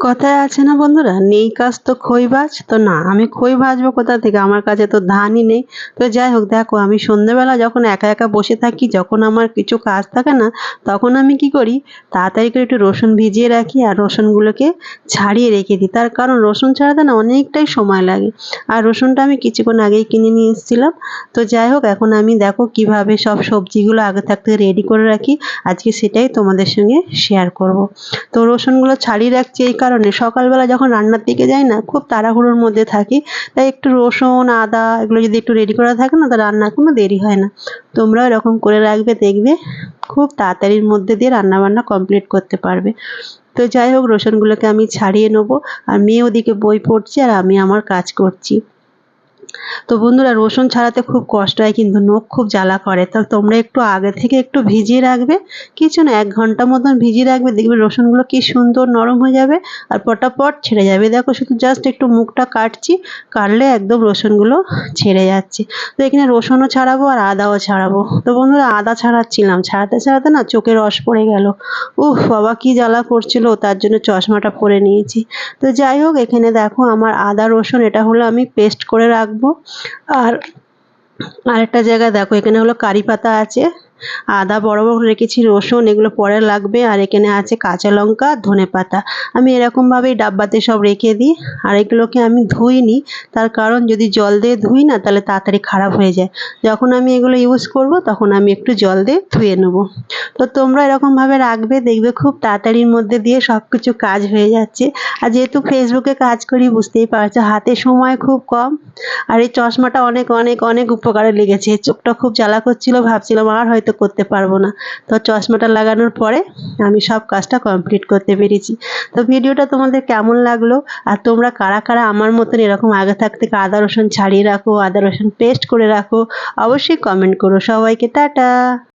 কথায় আছে না বন্ধুরা? নেই কাজ তো খই ভাজ তো না, আমি খই ভাজবো কোথা থেকে? আমার কাছে তো ধানই নেই। তো যাই হোক, দেখো, আমি সন্ধ্যেবেলা যখন একা একা বসে থাকি, যখন আমার কিছু কাজ থাকে না, তখন আমি কি করি? তাড়াতাড়ি করে একটু রসুন ভিজিয়ে রাখি আর রসুনগুলোকে ছাড়িয়ে রেখে দিই। তার কারণ, রসুন ছাড়াতে না অনেকটাই সময় লাগে। আর রসুনটা আমি কিছুক্ষণ আগেই কিনে নিয়ে এসেছিলাম। তো যাই হোক, এখন আমি দেখো কীভাবে সব সবজিগুলো আগে থাকতে রেডি করে রাখি। আজকে সেটাই তোমাদের সঙ্গে শেয়ার করব। তো রসুনগুলো ছাড়িয়ে রাখছি এই কারণে সকালবেলা যখন রান্নার দিকে যাই না, খুব তাড়াহুড়োর মধ্যে থাকি। তাই একটু রসুন, আদা এগুলো যদি একটু রেডি করা থাকে না, তো রান্নার কোনো দেরি হয় না। তোমরাও এরকম করে রাখবে, দেখবে খুব তাড়াতাড়ির মধ্যে দিয়ে রান্নাবান্না কমপ্লিট করতে পারবে। তো যাই হোক, রসুনগুলোকে আমি ছাড়িয়ে নেব। আর মেয়ে ওদিকে বই পড়ছে আর আমি আমার কাজ করছি। তো বন্ধুরা, রসুন ছাড়াতে খুব কষ্ট হয়, কিন্তু নখ খুব জ্বালা করে। তা তোমরা একটু আগে থেকে একটু ভিজিয়ে রাখবে, কিছু না, এক ঘণ্টা মতন ভিজিয়ে রাখবে, দেখবে রসুনগুলো কি সুন্দর নরম হয়ে যাবে আর পটাপট ছেড়ে যাবে। দেখো, শুধু জাস্ট একটু মুখটা কাটছি, কাটলে একদম রসুনগুলো ছেড়ে যাচ্ছে। তো এখানে রসুনও ছাড়াবো আর আদাও ছাড়াবো। তো বন্ধুরা, আদা ছাড়াচ্ছিলাম। ছাড়াতে ছাড়াতে না চোখে রস পড়ে গেল। উফ, বাবা, কি জ্বালা করছিল, তার জন্য চশমাটা পরে নিয়েছি। তো যাই হোক, এখানে দেখো, আমার আদা রসুন, এটা হলো আমি পেস্ট করে রাখব। আর আরেকটা জায়গায় দেখো এখানে হলো কারি পাতা আছে। আদা বড় বড় রেখেছি, রসুন এগুলো পরে লাগবে, আর এখানে আছে কাঁচা লঙ্কা, ধনে পাতা। আমি এরকমভাবেই ডাব্বাতে সব রেখে দিই, আর এগুলোকে আমি ধুইনি। তার কারণ যদি জল দিয়ে ধুই না, তাহলে তাড়াতাড়ি খারাপ হয়ে যায়। যখন আমি এগুলো ইউজ করব, তখন আমি একটু জল দিয়ে ধুয়ে নেব। তো তোমরা এরকমভাবে রাখবে, দেখবে খুব তাড়াতাড়ির মধ্যে দিয়ে সব কিছু কাজ হয়ে যাচ্ছে। আর যেহেতু ফেসবুকে কাজ করি, বুঝতেই পারছ, হাতে সময় খুব কম। আর এই চশমাটা অনেক অনেক অনেক উপকারে লেগেছে। চোখটা খুব জ্বালা করছিল, ভাবছিলাম আর হয়তো করতে পারব না। তো চশমাটা লাগানোর পরে আমি সব কাজটা কমপ্লিট করতে পেরেছি। তো ভিডিওটা তোমাদের কেমন লাগল? আর তোমরা কারা কারা আমার মতন এরকম আগে থাকতে আদা, রসুন ছাড়িয়ে রাখো, আদা, রসুন পেস্ট করে রাখো, অবশ্যই কমেন্ট করো। সবাইকে টাটা!